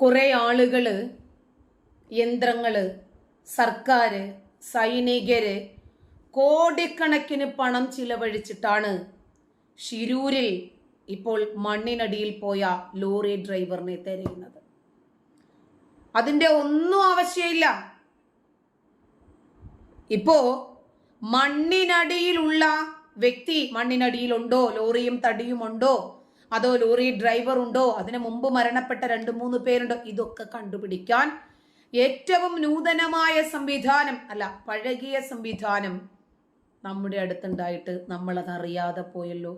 കുറെ ആളുകൾ യന്ത്രങ്ങൾ സർക്കാർ സൈനികര് കോടിക്കണക്കിന് പണം ചിലവഴിച്ചിട്ടാണ് ഷിരൂരിൽ ഇപ്പോൾ മണ്ണിനടിയിൽ പോയ ലോറി ഡ്രൈവറിനെ തിരയുന്നത്. അതിന്റെ ഒന്നും ആവശ്യമില്ല. ഇപ്പോ മണ്ണിനടിയിലുള്ള വ്യക്തി മണ്ണിനടിയിലുണ്ടോ ലോറിയും തടിയും ഉണ്ടോ അതോ ലോറി ഡ്രൈവർ ഉണ്ടോ? അതിനു മുമ്പ് മരണപ്പെട്ട രണ്ട് മൂന്ന് പേരുണ്ടോ? ഇതൊക്കെ കണ്ടുപിടിക്കാൻ ഏറ്റവും നൂതനമായ സംവിധാനം അല്ല പഴകിയ സംവിധാനം നമ്മുടെ അടുത്തുണ്ടായിട്ട് നമ്മളത് അറിയാതെ പോയല്ലോ.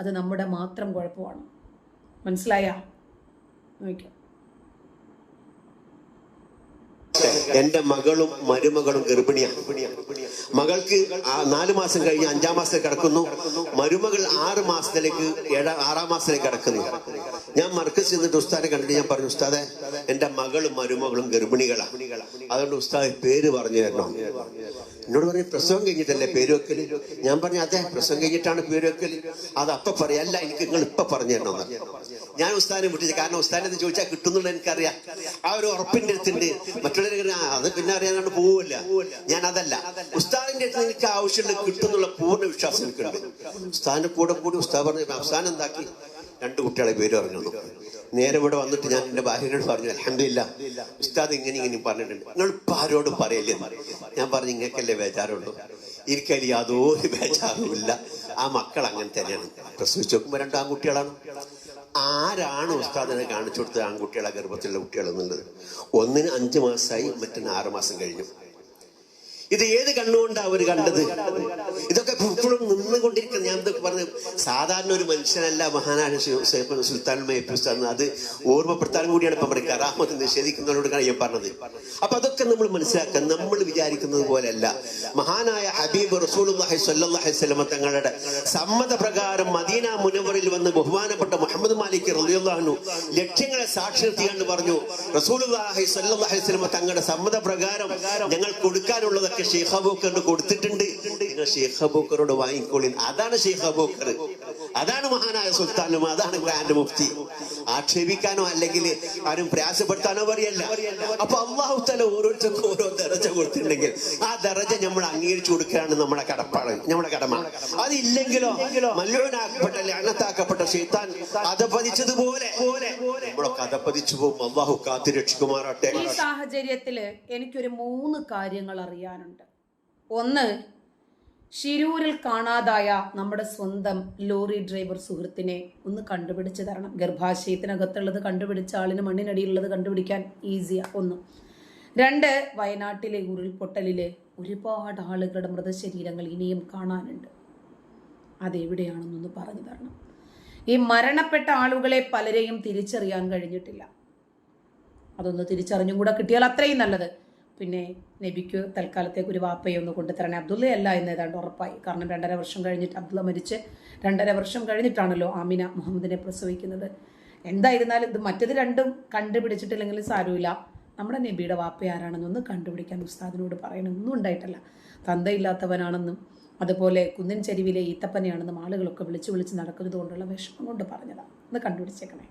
അത് നമ്മുടെ മാത്രം കുഴപ്പമാണ്. മനസ്സിലായ? എന്റെ മകളും മരുമകളും ഗർഭിണിയാണ്. മകൾക്ക് നാല് മാസം കഴിഞ്ഞ് അഞ്ചാം മാസത്തിൽ കിടക്കുന്നു. മരുമകൾ ആറ് മാസത്തിലേക്ക് ഏഴാം ആറാം മാസത്തിലേക്ക് കിടക്കുന്നു. ഞാൻ മർക്കസ് ചെന്നിട്ട് ഉസ്താദിനെ കണ്ടിട്ട് ഞാൻ പറഞ്ഞു ഉസ്താദെ എന്റെ മകളും മരുമകളും ഗർഭിണികളാണ് അതുകൊണ്ട് ഉസ്താദ് പേര് പറഞ്ഞു തരണം എന്നോട് പറഞ്ഞു പ്രസവം കഴിഞ്ഞിട്ടല്ലേ പേര് വെക്കൽ ഞാൻ പറഞ്ഞു അതെ പ്രസവം കഴിഞ്ഞിട്ടാണ് പേര് വെക്കൽ അത് അപ്പൊ പറയല്ല എനിക്ക് നിങ്ങൾ ഇപ്പൊ പറഞ്ഞു ഞാൻ ഉസ്താദിനെ വിട്ടില്ല കാരണം ഉസ്താദിനെ എന്ന് ചോദിച്ചാൽ കിട്ടുന്നുള്ള എനിക്കറിയാം. ആ ഒരു ഉറപ്പിന്റെ അടുത്തുണ്ട്. മറ്റുള്ളവർ അത് പിന്നെ അറിയാനാണ് പോവില്ല. ഞാൻ അതല്ല. ഉസ്താദിന്റെ അടുത്ത് എനിക്ക് ആവശ്യമുള്ള കിട്ടുന്നുള്ള പൂർണ വിശ്വാസം എനിക്കുണ്ട്. ഉസ്താദിന്റെ കൂടെ കൂടി ഉസ്താദ് പറഞ്ഞു അവസാനം എന്താക്കി? രണ്ട് കുട്ടികളെ പേര് പറഞ്ഞു നേരെ ഇവിടെ വന്നിട്ട് ഞാൻ എന്റെ ഭാര്യയോട് പറഞ്ഞു അലഹമില്ല ഉസ്താദ് ഇങ്ങനെ ഇങ്ങനെ പറഞ്ഞിട്ടുണ്ട്. നിങ്ങൾ ഇപ്പൊ ആരോടും പറയല്ലേ? ഞാൻ പറഞ്ഞു ഇങ്ങക്കല്ലേ ബേജാറുള്ളൂ? ഇരിക്കലി യാതൊരു ബേജാറുമില്ല ആ മക്കൾ അങ്ങനെ തന്നെയാണ്. പ്രസവിച്ച് നോക്കുമ്പോൾ രണ്ട് ആൺകുട്ടികളാണ്. ആരാണ് ഉസ്താദിനെ കാണിച്ചു കൊടുത്തത് ആൺകുട്ടികളെ ഗർഭത്തിലുള്ള കുട്ടികൾ എന്നുള്ളത് ഒന്നിന് അഞ്ചു മാസമായി മറ്റൊന്ന് ആറ് മാസം കഴിഞ്ഞു. ഇത് ഏത് കണ്ണുകൊണ്ടാണ് അവർ കണ്ടത്? ഇതൊക്കെ ഇപ്പോഴും നിന്നുകൊണ്ടിരിക്കുന്നത് ഞാൻ ഇതൊക്കെ പറഞ്ഞു സാധാരണ ഒരു മനുഷ്യനല്ല മഹാനായ സുൽത്താൻ മേപ്പിസ്താൻ അത് ഓർമ്മപ്പെടുത്താൻ കൂടിയാണ് ഇപ്പൊ പറയുക കറാമത്ത് നിഷേധിക്കുന്നവരോടാണ് ഞാൻ പറഞ്ഞത്. അപ്പൊ അതൊക്കെ നമ്മൾ മനസ്സിലാക്കുക. നമ്മൾ വിചാരിക്കുന്നത് പോലെയല്ല. മഹാനായ ഹബീബ് റസൂലുള്ളാഹി സ്വല്ലല്ലാഹി വസല്ലമ തങ്ങളുടെ സമ്മതപ്രകാരം മദീന മുനവറിൽ വന്ന് ബഹുമാനപ്പെട്ട മുഹമ്മദ് മാലിക് റളിയല്ലാഹു ലക്ഷ്യങ്ങളെ സാക്ഷി പറഞ്ഞു. റസൂലുള്ളാഹി സ്വല്ലല്ലാഹി വസല്ലമ തങ്ങളുടെ സമ്മതപ്രകാരം ഞങ്ങൾ കൊടുക്കാനുള്ളതൊക്കെ ഷെയ്ഖ് അബൂക്കറിന് കൊടുത്തിട്ടുണ്ട്. നിങ്ങൾ ഷെയ്ഖ് അബൂക്കറോട് വാങ്ങിക്കോളി അതാണ് ഷെയ്ഖ് അതാണ് മഹാനായ സുൽത്താനും അതാണ് ഗ്രാൻഡ് മുഫ്തി. ആക്ഷേപിക്കാനോ അല്ലെങ്കിൽ ആരും പ്രയാസപ്പെടുത്താനോ പറയല്ല അപ്പൊ അള്ളാഹു തല ഓരോരുത്തർക്കും ഓരോ ദറജ കൊടുത്തിട്ടുണ്ടെങ്കിൽ ആ ദറജ നമ്മൾ അംഗീകരിച്ചു കൊടുക്കുകയാണ് നമ്മുടെ കടപ്പാട് നമ്മുടെ കടമ. അതില്ലെങ്കിലോ മല്ലോനാക്കപ്പെട്ട ലണത്താക്കപ്പെട്ട ഷെയ്ത്താൻ അതപതിച്ചതുപോലെ നമ്മളൊക്കെ അതപതിച്ചു പോകും. അള്ളാഹു കാത്തിരക്ഷിക്കുമാറാട്ടെ ഈ സാഹചര്യത്തിൽ എനിക്കൊരു മൂന്ന് കാര്യങ്ങൾ അറിയാനുണ്ട്. ഒന്ന് ഷിരൂരിൽ കാണാതായ നമ്മുടെ സ്വന്തം ലോറി ഡ്രൈവർ സുഹൃത്തിനെ ഒന്ന് കണ്ടുപിടിച്ച് തരണം. ഗർഭാശയത്തിനകത്തുള്ളത് കണ്ടുപിടിച്ച ആളിന് മണ്ണിനടിയിലുള്ളത് കണ്ടുപിടിക്കാൻ ഈസിയാ ഒന്ന്. രണ്ട് വയനാട്ടിലെ ഉരുൾപൊട്ടലിൽ ഒരുപാട് ആളുകളുടെ മൃതശരീരങ്ങൾ ഇനിയും കാണാനുണ്ട്. അതെവിടെയാണെന്നൊന്ന് പറഞ്ഞു തരണം. ഈ മരണപ്പെട്ട ആളുകളെ പലരെയും തിരിച്ചറിയാൻ കഴിഞ്ഞിട്ടില്ല. അതൊന്ന് തിരിച്ചറിഞ്ഞും കൂടെ കിട്ടിയാൽ അത്രയും നല്ലത്. പിന്നെ നബിക്ക് തൽക്കാലത്തേക്ക് ഒരു വാപ്പയെ ഒന്ന് കൊണ്ടുതരണേ. അബ്ദുള്ളയല്ല എന്ന് ഏതാണ്ട് ഉറപ്പായി. കാരണം രണ്ടര വർഷം കഴിഞ്ഞിട്ട് അബ്ദുള്ള മരിച്ച് രണ്ടര വർഷം കഴിഞ്ഞിട്ടാണല്ലോ ആമിന മുഹമ്മദിനെ പ്രസവിക്കുന്നത്. എന്തായിരുന്നാലും ഇത് മറ്റത് രണ്ടും കണ്ടുപിടിച്ചിട്ടില്ലെങ്കിൽ സാരമില്ല. നമ്മുടെ നബിയുടെ വാപ്പ ആരാണെന്നൊന്ന് കണ്ടുപിടിക്കാൻ ഉസ്താദിനോട് പറയണമൊന്നും ഉണ്ടായിട്ടല്ല. തന്തയില്ലാത്തവനാണെന്നും അതുപോലെ കുന്നിൻ ചെരുവിലെ ഈത്തപ്പനെയാണെന്നും ആളുകളൊക്കെ വിളിച്ച് വിളിച്ച് നടക്കുന്നത് കൊണ്ടുള്ള വിഷമം കൊണ്ട് പറഞ്ഞതാണ് ഒന്ന് കണ്ടുപിടിച്ചേക്കണേ.